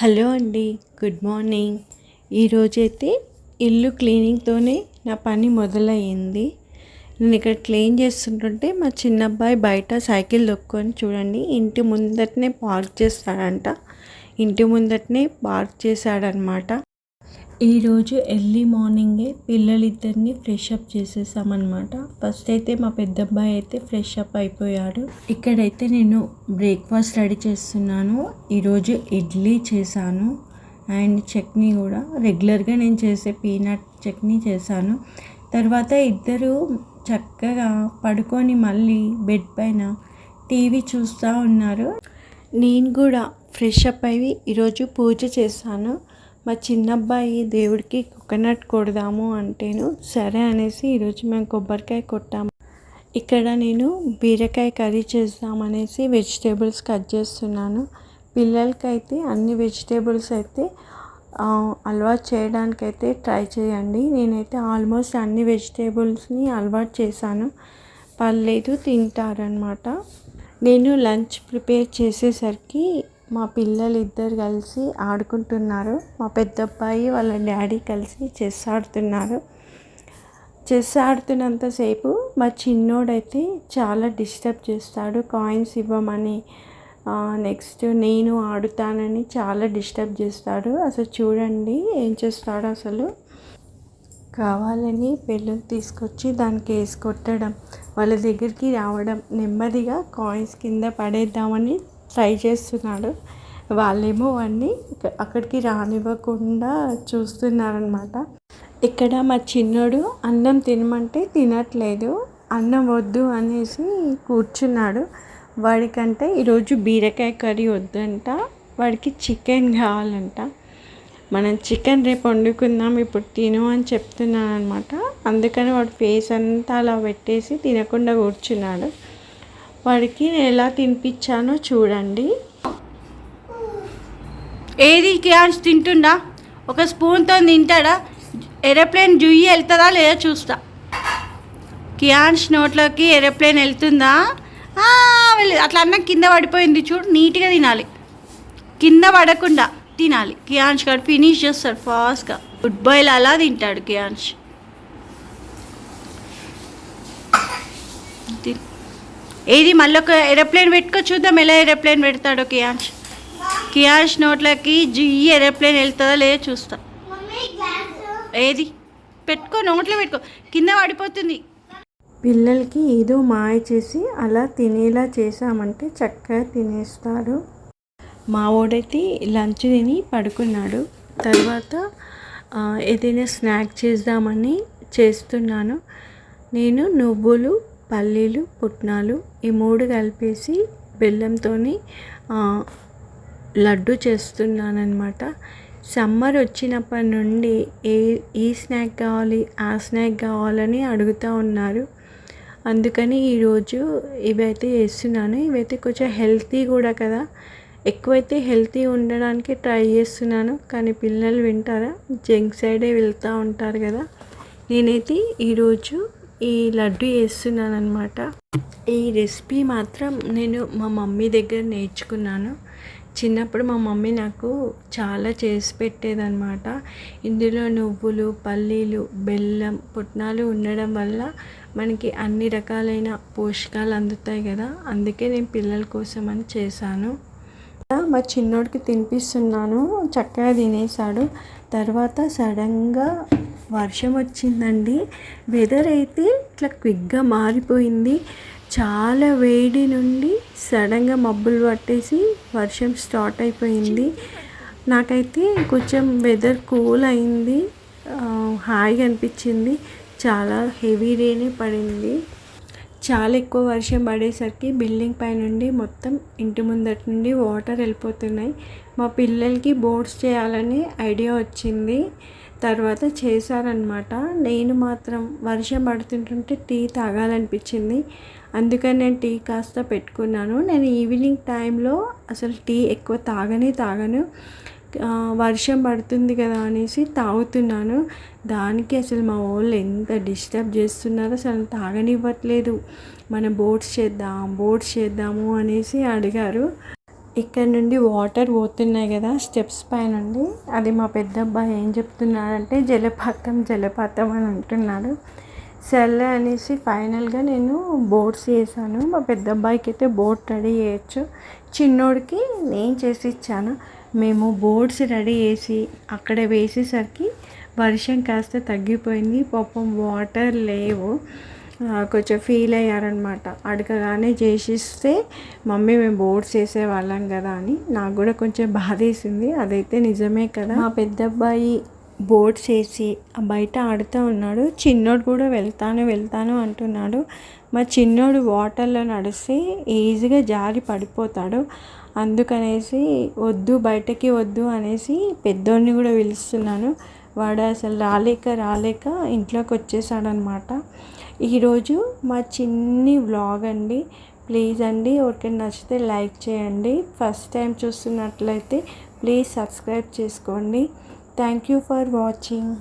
Hello అండి good morning. ఈరోజైతే ఇల్లు క్లీనింగ్తోనే నా పని మొదలయ్యింది. నేను ఇక్కడ క్లీన్ చేస్తుంటుంటే మా చిన్న అబ్బాయి బయట సైకిల్ దొక్కుని చూడండి ఇంటి ముందటనే పార్క్ చేస్తాడంట. ఇంటి ముందటనే పార్క్ చేశాడనమాట. ఈరోజు ఎర్లీ మార్నింగే పిల్లలిద్దరిని ఫ్రెష్ అప్ చేసేసామన్నమాట. ఫస్ట్ అయితే మా పెద్ద అబ్బాయి అయితే ఫ్రెష్ అప్ అయిపోయాడు. ఇక్కడైతే నేను బ్రేక్ఫాస్ట్ రెడీ చేస్తున్నాను. ఈరోజు ఇడ్లీ చేశాను. అండ్ చట్నీ కూడా. రెగ్యులర్గా నేను చేసే పీనట్ చట్నీ చేశాను. తర్వాత ఇద్దరు చక్కగా పడుకొని మళ్ళీ బెడ్ పైన టీవీ చూస్తూ ఉన్నారు. నేను కూడా ఫ్రెష్ అప్ అయ్యి ఈరోజు పూజ చేశాను. మా చిన్నబ్బాయి దేవుడికి కోకోనట్ కొడదాము అంటేను సరే అనేసి ఈరోజు మేము కొబ్బరికాయ కొట్టాము. ఇక్కడ నేను బీరకాయ కర్రీ చేద్దామనేసి వెజిటేబుల్స్ కట్ చేస్తున్నాను. పిల్లలకైతే అన్ని వెజిటేబుల్స్ అయితే అలవాటు చేయడానికైతే ట్రై చేయండి. నేనైతే ఆల్మోస్ట్ అన్ని వెజిటేబుల్స్ని అలవాటు చేశాను. పర్లేదు తింటారనమాట నేను లంచ్ ప్రిపేర్ చేసేసరికి మా పిల్లలు ఇద్దరు కలిసి ఆడుకుంటున్నారు. మా పెద్ద అబ్బాయి వాళ్ళ డాడీ కలిసి చెస్ ఆడుతున్నారు. చెస్ ఆడుతున్నంతసేపు మా చిన్నోడైతే చాలా డిస్టర్బ్ చేస్తాడు. కాయిన్స్ ఇవ్వమని నెక్స్ట్ నేను ఆడుతానని చాలా డిస్టర్బ్ చేస్తాడు. అసలు చూడండి ఏం చేస్తాడు అసలు. కావాలని బెలూన్ తీసుకొచ్చి దానికి వేసి కొట్టడం వాళ్ళ దగ్గరికి రావడం నెమ్మదిగా కాయిన్స్ కింద పడేద్దామని ట్రై చేస్తున్నాడు. వాళ్ళేమో వాడిని అక్కడికి రానివ్వకుండా చూస్తున్నారనమాట. ఇక్కడ మా చిన్నోడు అన్నం తినమంటే తినట్లేదు అన్నం వద్దు అనేసి కూర్చున్నాడు. వాడికంటే ఈరోజు బీరకాయ కర్రీ వద్దంట వాడికి చికెన్ కావాలంట. మనం చికెన్ రేపు వండుకుందాం ఇప్పుడు తిను అని చెప్తున్నాను అనమాట అందుకని వాడు ఫేస్ అంతా అలా పెట్టేసి తినకుండా కూర్చున్నాడు. వాడికి నేను ఎలా తినిపించానో చూడండి. ఏది క్యాన్స్ తింటుండా? ఒక స్పూన్తో తింటాడా? ఎరోప్లేన్ జుయ్యి వెళ్తుందా లేదా చూస్తా. కియాన్స్ నోట్లోకి ఎరోప్లేన్ వెళ్తుందా? అట్లా అన్న కింద పడిపోయింది చూడు నీట్గా తినాలి. కింద పడకుండా తినాలి. కియాన్స్ గారు ఫినిష్ చేస్తాడు ఫాస్ట్గా. గుడ్ బాయ్లు అలా తింటాడు కియాన్స్ ఏది మళ్ళీ ఒక ఏరోప్లేన్ పెట్టుకో చూద్దాం ఎలా ఏరోప్లేన్ పెడతాడో కియాన్స్ కియాన్స్ నోట్లకి జీ ఏరోప్లేన్ వెళ్తుందా లేదా చూస్తా. ఏది? పెట్టుకో నోట్లో పెట్టుకో. కింద పడిపోతుంది. పిల్లలకి ఏదో మాయ చేసి అలా తినేలా చేసామంటే చక్కగా తినేస్తారు. మా ఓడైతే లంచ్ తిని పడుకున్నాడు. తర్వాత ఏదైనా స్నాక్ చేద్దామని చేస్తున్నాను. నేను నువ్వులు పల్లీలు పుట్నాలు ఈ మూడు కలిపేసి బెల్లంతో లడ్డు చేస్తున్నానమాట సమ్మర్ వచ్చినప్పటి నుండి ఏ ఈ స్నాక్ కావాలి ఆ స్నాక్ కావాలని అడుగుతూ ఉన్నారు. అందుకని ఈరోజు ఇవైతే వేస్తున్నాను ఇవైతే కొంచెం హెల్తీ కూడా కదా. ఎక్కువైతే హెల్తీ ఉండడానికి ట్రై చేస్తున్నాను. కానీ పిల్లలు వింటారా? జంక్ సైడే వెళ్తూ ఉంటారు కదా. నేనైతే ఈరోజు ఈ లడ్డు వేస్తున్నాను అనమాట ఈ రెసిపీ మాత్రం నేను మా మమ్మీ దగ్గర నేర్చుకున్నాను. చిన్నప్పుడు మా మమ్మీ నాకు చాలా చేసి పెట్టేదన్నమాట. ఇందులో నువ్వులు పల్లీలు బెల్లం పుట్నాలు ఉండడం వల్ల మనకి అన్ని రకాలైన పోషకాలు అందుతాయి కదా. అందుకే నేను పిల్లల కోసం అని చేశాను. మా చిన్నోడికి తినిపిస్తున్నాను. చక్కగా తినేసాడు తర్వాత సడన్గా వర్షం వచ్చిందండి. వెదర్ అయితే ఇట్లా క్విక్గా మారిపోయింది. చాలా వేడి నుండి సడన్గా మబ్బులు పట్టేసి వర్షం స్టార్ట్ అయిపోయింది. నాకైతే కొంచెం వెదర్ కూల్ అయింది. హాయిగా అనిపించింది. చాలా హెవీ రేనే పడింది. చాలా ఎక్కువ వర్షం పడేసరికి బిల్డింగ్ పై నుండి మొత్తం ఇంటి ముందటి నుండి వాటర్ వెళ్ళిపోతున్నాయి. మా పిల్లలకి బోట్స్ చేయాలని ఐడియా వచ్చింది. తర్వాత చేశారనమాట నేను మాత్రం వర్షం పడుతుంటుంటే టీ తాగాలనిపించింది. అందుకని నేను టీ కాస్త పెట్టుకున్నాను. నేను ఈవినింగ్ టైంలో అసలు టీ ఎక్కువ తాగనే తాగను. వర్షం పడుతుంది కదా అనేసి తాగుతున్నాను. దానికి అసలు మా వాళ్ళు ఎంత డిస్టర్బ్ చేస్తున్నారో అసలు తాగనివ్వట్లేదు. మన బోట్స్ చేద్దాం బోట్స్ చేద్దాము అనేసి అడిగారు. ఇక్కడ నుండి వాటర్ పోతున్నాయి కదా స్టెప్స్ పైన నుండి. అది మా పెద్ద అబ్బాయి ఏం చెప్తున్నాడంటే జలపాతం జలపాతం అని అంటున్నాడు. సర్లే అనేసి ఫైనల్గా నేను బోట్స్ చేశాను. మా పెద్ద అబ్బాయికి అయితే బోట్ రెడీ చేయొచ్చు. చిన్నోడికి నేను చేసి ఇచ్చాను. మేము బోట్స్ రెడీ చేసి అక్కడ వేసేసరికి వర్షం కాస్త తగ్గిపోయింది. పాపం వాటర్ లేవు. కొంచెం ఫీల్ అయ్యారనమాట అడగగానే చేసిస్తే మమ్మీ మేము బోర్డ్స్ వేసేవాళ్ళం కదా అని. నాకు కూడా కొంచెం బాధేసింది అదైతే నిజమే కదా. మా పెద్ద అబ్బాయి బోర్డ్స్ వేసి బయట ఆడుతూ ఉన్నాడు చిన్నోడు కూడా వెళ్తాను వెళ్తాను అంటున్నాడు. మా చిన్నోడు వాటర్లో నడిస్తే ఈజీగా జారి పడిపోతాడు. అందుకనేసి వద్దు బయటకి వద్దు అనేసి పెద్దోడిని కూడా పిలుస్తున్నాను. వాడు అసలు రాలేక రాలేక ఇంట్లోకి వచ్చేసాడనమాట ఈరోజు మా చిన్ని వ్లాగ్ అండి. ప్లీజ్ అండి ఎవరికైనా నచ్చితే లైక్ చేయండి. ఫస్ట్ టైం చూస్తున్నట్లయితే ప్లీజ్ సబ్స్క్రైబ్ చేసుకోండి. Thank you for watching